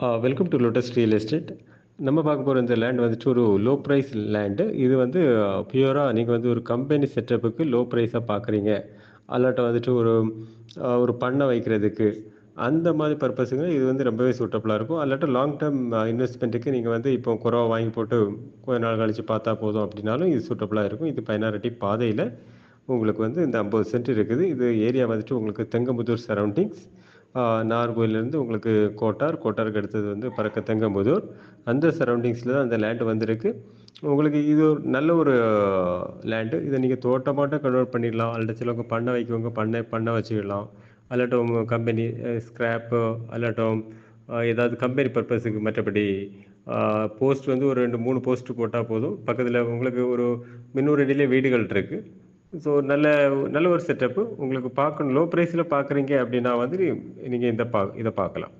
Welcome to Lotus Real Estate நம்ம பார்க்க போகிற இந்த லேண்ட் வந்துட்டு ஒரு லோ ப்ரைஸ் லேண்டு இது வந்து பியூராக நீங்கள் வந்து ஒரு கம்பெனி செட்டப்புக்கு லோ ப்ரைஸாக பார்க்குறீங்க. அல்லாட்ட வந்துட்டு ஒரு ஒரு பண்ணை வைக்கிறதுக்கு. அந்த மாதிரி பர்பஸுங்க இது வந்து ரொம்பவே சூட்டபுளாக இருக்கும். அல்லாட்ட லாங் டேர்ம் இன்வெஸ்ட்மெண்ட்டுக்கு நீங்கள் வந்து இப்போ குறவை வாங்கி போட்டு கொஞ்ச நாள் கழித்து பார்த்தா போதும் அப்படின்னாலும் இது சூட்டபுளாக இருக்கும். இது பதினாறு பாதையில் உங்களுக்கு வந்து இந்த ஐம்பது சென்ட் இருக்குது. இது ஏரியா வந்துட்டு உங்களுக்கு தெங்கம்புதூர் சரௌண்டிங்ஸ் நாகர்கோயிலேருந்து உங்களுக்கு கோட்டார் கோட்டாருக்கு அடுத்தது வந்து பறக்க தங்கம்புதூர். அந்த சரௌண்டிங்ஸில் தான் அந்த லேண்டு வந்திருக்கு. உங்களுக்கு இது ஒரு நல்ல ஒரு லேண்டு இதை நீங்கள் தோட்டமாட்டம் கன்வெர்ட் பண்ணிடலாம். அல்லது சிலவங்க பண்ணை வைக்கவங்க. பண்ண பண்ணை வச்சுக்கலாம் அல்லாட்டும் கம்பெனி ஸ்க்ராப்பு அல்லாட்டும் ஏதாவது கம்பெனி பர்பஸுக்கு மற்றபடி போஸ்ட் வந்து ஒரு ரெண்டு மூணு போஸ்ட் போட்டால் போதும். பக்கத்தில் உங்களுக்கு ஒரு முந்நூறு அடியிலே வீடுகள் இருக்குது ஸோ நல்ல நல்ல ஒரு செட்டப்பு உங்களுக்கு பார்க்கணும். லோ ப்ரைஸில் பார்க்குறீங்க அப்படின்னா வந்து நீங்கள் இந்த பா இதை பார்க்கலாம்.